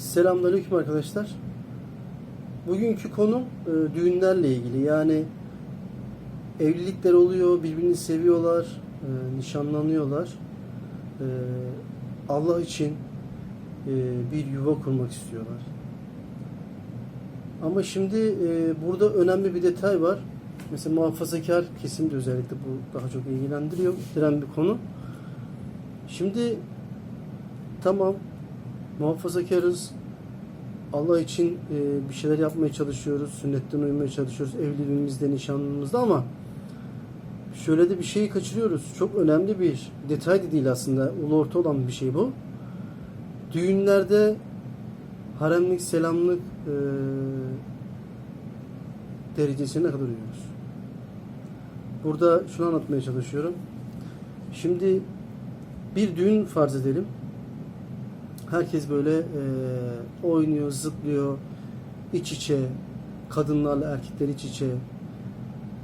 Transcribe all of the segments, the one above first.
Selamünaleyküm arkadaşlar. Bugünkü konu e, düğünlerle ilgili. Yani evlilikler oluyor, birbirini seviyorlar, e, nişanlanıyorlar. E, Allah için e, bir yuva kurmak istiyorlar. Ama şimdi e, burada önemli bir detay var. Mesela muhafazakar kesimde özellikle bu daha çok ilgilendiriyor, ilgilendiren bir konu. Şimdi tamam muhafazakarız. Allah için e, bir şeyler yapmaya çalışıyoruz. Sünnetten uymaya çalışıyoruz. Evliliğimizde, nişanlımızda ama şöyle de bir şeyi kaçırıyoruz. Çok önemli bir detay da değil aslında. Ulu orta olan bir şey bu. Düğünlerde haremlik, selamlık e, derecesine kadar uyuyoruz. Burada şunu anlatmaya çalışıyorum. Şimdi bir düğün farz edelim. Herkes böyle e, oynuyor, zıplıyor, iç içe, kadınlarla erkekler iç içe.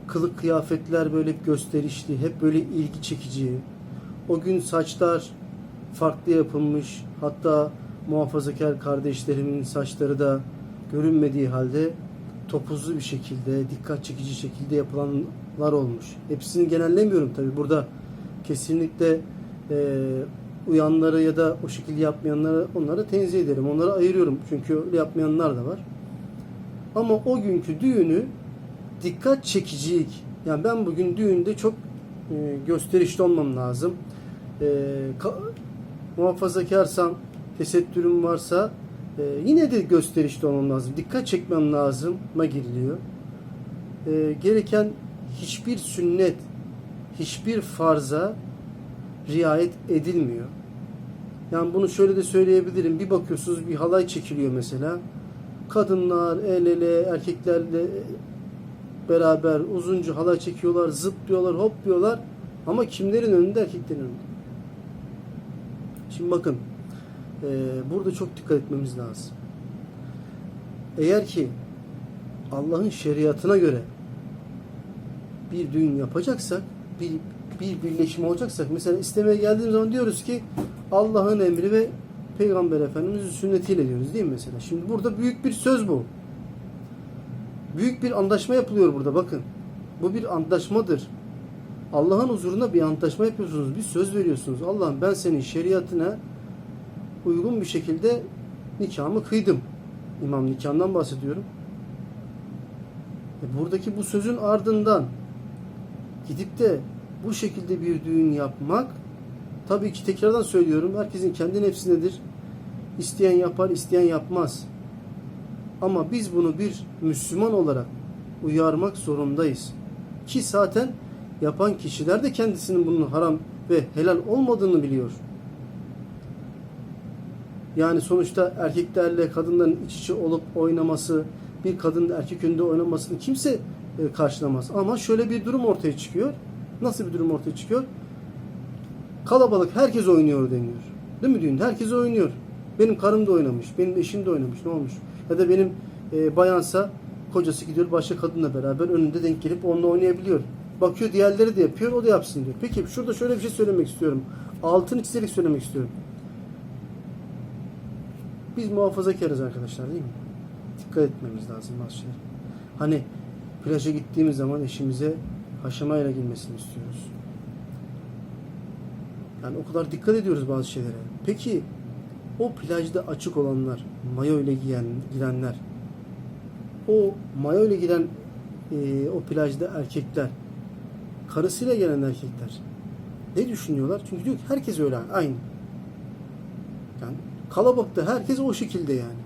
Kılık kıyafetler böyle gösterişli, hep böyle ilgi çekici. O gün saçlar farklı yapılmış. Hatta muhafazakar kardeşlerimin saçları da görünmediği halde topuzlu bir şekilde, dikkat çekici şekilde yapılanlar olmuş. Hepsini genellemiyorum tabi. Burada kesinlikle e, uyanları ya da o şekilde yapmayanları onları tenzih ederim. Onları ayırıyorum. Çünkü öyle yapmayanlar da var. Ama o günkü düğünü dikkat çekicilik. Yani ben bugün düğünde çok e, gösterişli olmam lazım. E, ka- muhafazakarsam, tesettürüm varsa e, yine de gösterişli olmam lazım. Dikkat çekmem lazım'a giriliyor. E, gereken hiçbir sünnet, hiçbir farza riayet edilmiyor. Yani bunu şöyle de söyleyebilirim. Bir bakıyorsunuz bir halay çekiliyor mesela. Kadınlar el ele, erkeklerle beraber uzunca halay çekiyorlar, zıplıyorlar, hopluyorlar. Ama kimlerin önünde? Erkeklerin önünde. Şimdi bakın, e, burada çok dikkat etmemiz lazım. Eğer ki Allah'ın şeriatına göre bir düğün yapacaksak, bir bir birleşim olacaksak mesela istemeye geldiğimiz zaman diyoruz ki Allah'ın emri ve Peygamber Efendimiz'in sünnetiyle diyoruz değil mi mesela? Şimdi burada büyük bir söz bu. Büyük bir anlaşma yapılıyor burada bakın. Bu bir antlaşmadır. Allah'ın huzurunda bir antlaşma yapıyorsunuz. Bir söz veriyorsunuz. Allah'ım ben senin şeriatına uygun bir şekilde nikahımı kıydım. İmam nikahından bahsediyorum. E buradaki bu sözün ardından gidip de bu şekilde bir düğün yapmak tabii ki tekrardan söylüyorum herkesin kendi nefsindedir. İsteyen yapar, isteyen yapmaz. Ama biz bunu bir Müslüman olarak uyarmak zorundayız. Ki zaten yapan kişiler de kendisinin bunun haram ve helal olmadığını biliyor. Yani sonuçta erkeklerle kadınların iç içe olup oynaması, bir kadının erkek önünde oynamasını kimse e, karşılamaz. Ama şöyle bir durum ortaya çıkıyor. Nasıl bir durum ortaya çıkıyor? Kalabalık herkes oynuyor deniyor. Değil mi düğünde? Herkes oynuyor. Benim karım da oynamış, benim eşim de oynamış. Ne olmuş? Ya da benim e, bayansa kocası gidiyor başka kadınla beraber önünde denk gelip onunla oynayabiliyor. Bakıyor diğerleri de yapıyor, o da yapsın diyor. Peki şurada şöyle bir şey söylemek istiyorum. Altını çizerek söylemek istiyorum. Biz muhafazakarız arkadaşlar değil mi? Dikkat etmemiz lazım bazı şeyler. Hani plaja gittiğimiz zaman eşimize haşamayla girmesini istiyoruz. Yani o kadar dikkat ediyoruz bazı şeylere. Peki o plajda açık olanlar, mayo ile giyen, girenler, o mayo ile giren e, o plajda erkekler, karısıyla gelen erkekler ne düşünüyorlar? Çünkü diyor ki herkes öyle aynı. Yani kalabalıkta herkes o şekilde yani.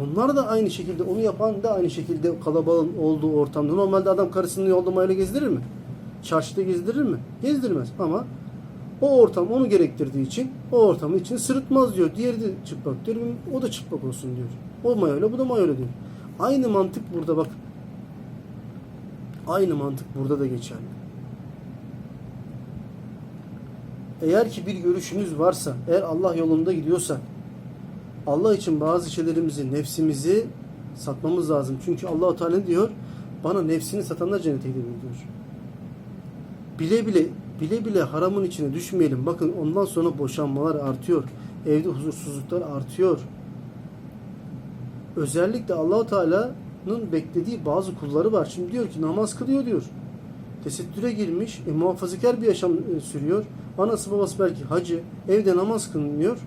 Onlar da aynı şekilde, onu yapan da aynı şekilde kalabalığın olduğu ortamda. Normalde adam karısını yolda mayla gezdirir mi? Çarşıda gezdirir mi? Gezdirmez ama o ortam onu gerektirdiği için o ortamı için sırıtmaz diyor. Diğeri de çıplak diyor. O da çıplak olsun diyor. O mayoyla bu da mayoyla diyor. Aynı mantık burada bak. Aynı mantık burada da geçerli. Eğer ki bir görüşümüz varsa, eğer Allah yolunda gidiyorsak, Allah için bazı şeylerimizi, nefsimizi satmamız lazım. Çünkü Allah Teala diyor? Bana nefsini satanlar cennete gidebilir diyor. Bile bile bile bile haramın içine düşmeyelim. Bakın ondan sonra boşanmalar artıyor. evde huzursuzluklar artıyor. Özellikle Allahu Teala'nın beklediği bazı kulları var. Şimdi diyor ki namaz kılıyor diyor. Tesettüre girmiş, e, muhafazakar bir yaşam e, sürüyor. Anası babası belki hacı, evde namaz kılmıyor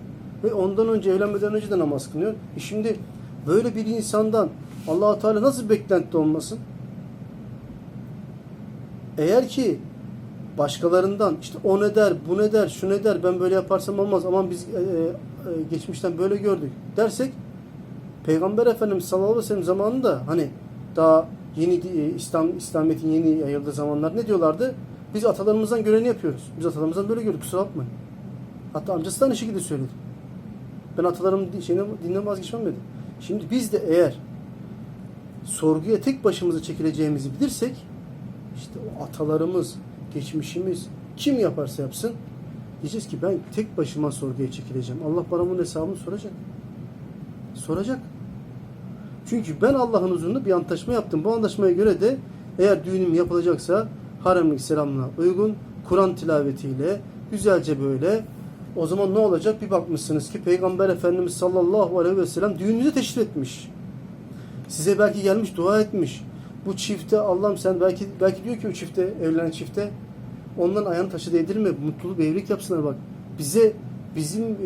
ve ondan önce evlenmeden önce de namaz kılıyor. E şimdi böyle bir insandan Allahu Teala nasıl bir beklentide olmasın? Eğer ki başkalarından işte o ne der, bu ne der, şu ne der, ben böyle yaparsam olmaz, aman biz e, e, geçmişten böyle gördük dersek Peygamber Efendimiz sallallahu aleyhi ve sellem zamanında hani daha yeni e, İslam İslamiyet'in yeni yayıldığı zamanlar ne diyorlardı? Biz atalarımızdan göreni yapıyoruz. Biz atalarımızdan böyle gördük. Kusura bakmayın. Hatta amcası da aynı şekilde söyledi. Ben atalarımın di- şeyine, dinden vazgeçmem dedi. Şimdi biz de eğer sorguya tek başımıza çekileceğimizi bilirsek işte o atalarımız, geçmişimiz kim yaparsa yapsın diyeceğiz ki ben tek başıma sorguya çekileceğim. Allah bana bunun hesabını soracak. Soracak. Çünkü ben Allah'ın huzurunda bir antlaşma yaptım. Bu antlaşmaya göre de eğer düğünüm yapılacaksa haremlik selamına uygun, Kur'an tilavetiyle güzelce böyle o zaman ne olacak? Bir bakmışsınız ki Peygamber Efendimiz sallallahu aleyhi ve sellem düğününüzü teşrif etmiş. Size belki gelmiş dua etmiş. Bu çifte Allah'ım sen belki belki diyor ki o çifte evlenen çifte onların ayağını taşı değdirme. Mutlu bir evlilik yapsınlar bak. Bize bizim e,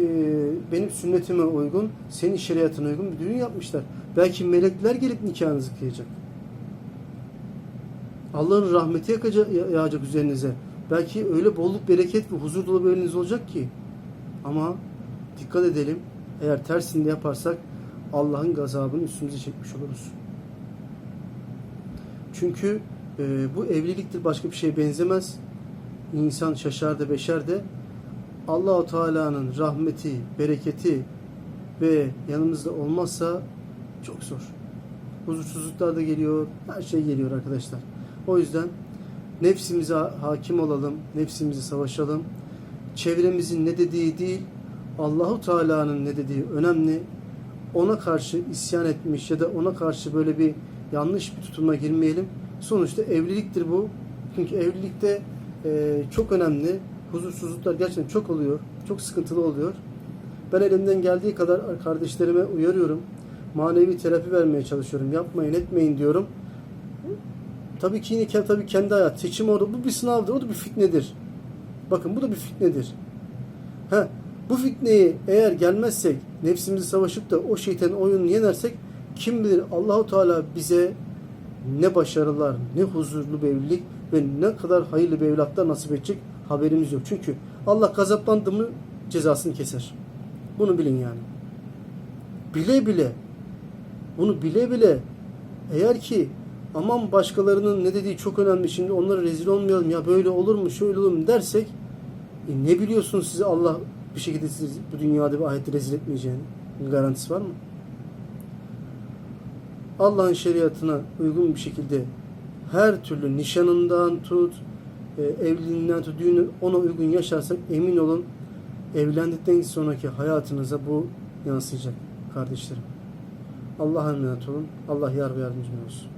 benim sünnetime uygun, senin şeriatına uygun bir düğün yapmışlar. Belki melekler gelip nikahınızı kıyacak. Allah'ın rahmeti yakacak, yağacak üzerinize. Belki öyle bolluk, bereket ve huzur dolu bir eviniz olacak ki. Ama dikkat edelim. Eğer tersini de yaparsak Allah'ın gazabını üstümüze çekmiş oluruz. Çünkü e, bu evliliktir başka bir şeye benzemez. İnsan şaşar da beşer de Allahu Teala'nın rahmeti, bereketi ve yanımızda olmazsa çok zor. Huzursuzluklar da geliyor, her şey geliyor arkadaşlar. O yüzden nefsimize hakim olalım, nefsimizi savaşalım. Çevremizin ne dediği değil, Allahu Teala'nın ne dediği önemli. Ona karşı isyan etmiş ya da ona karşı böyle bir yanlış bir tutuma girmeyelim. Sonuçta evliliktir bu. Çünkü evlilikte e, çok önemli. Huzursuzluklar gerçekten çok oluyor. Çok sıkıntılı oluyor. Ben elimden geldiği kadar kardeşlerime uyarıyorum. Manevi terapi vermeye çalışıyorum. Yapmayın, etmeyin diyorum. Tabii ki yine tabii kendi hayat, seçim orada. Bu bir sınavdır, o da bir fitnedir. Bakın bu da bir fitnedir. Ha, bu fitneyi eğer gelmezsek, nefsimizi savaşıp da o şeytanın oyununu yenersek kim bilir Allahu Teala bize ne başarılar, ne huzurlu bir evlilik ve ne kadar hayırlı bir evlatlar nasip edecek haberimiz yok. Çünkü Allah gazaplandı mı cezasını keser. Bunu bilin yani. Bile bile bunu bile bile eğer ki aman başkalarının ne dediği çok önemli şimdi onlara rezil olmayalım ya böyle olur mu şöyle olur mu dersek e ne biliyorsunuz size Allah bir şekilde sizi bu dünyada bir ayette rezil etmeyeceğini bir garantisi var mı? Allah'ın şeriatına uygun bir şekilde her türlü nişanından tut, e, evliliğinden tut, düğünü ona uygun yaşarsak emin olun evlendikten sonraki hayatınıza bu yansıyacak kardeşlerim. Allah'a emanet olun. Allah yar ve yardımcınız olsun.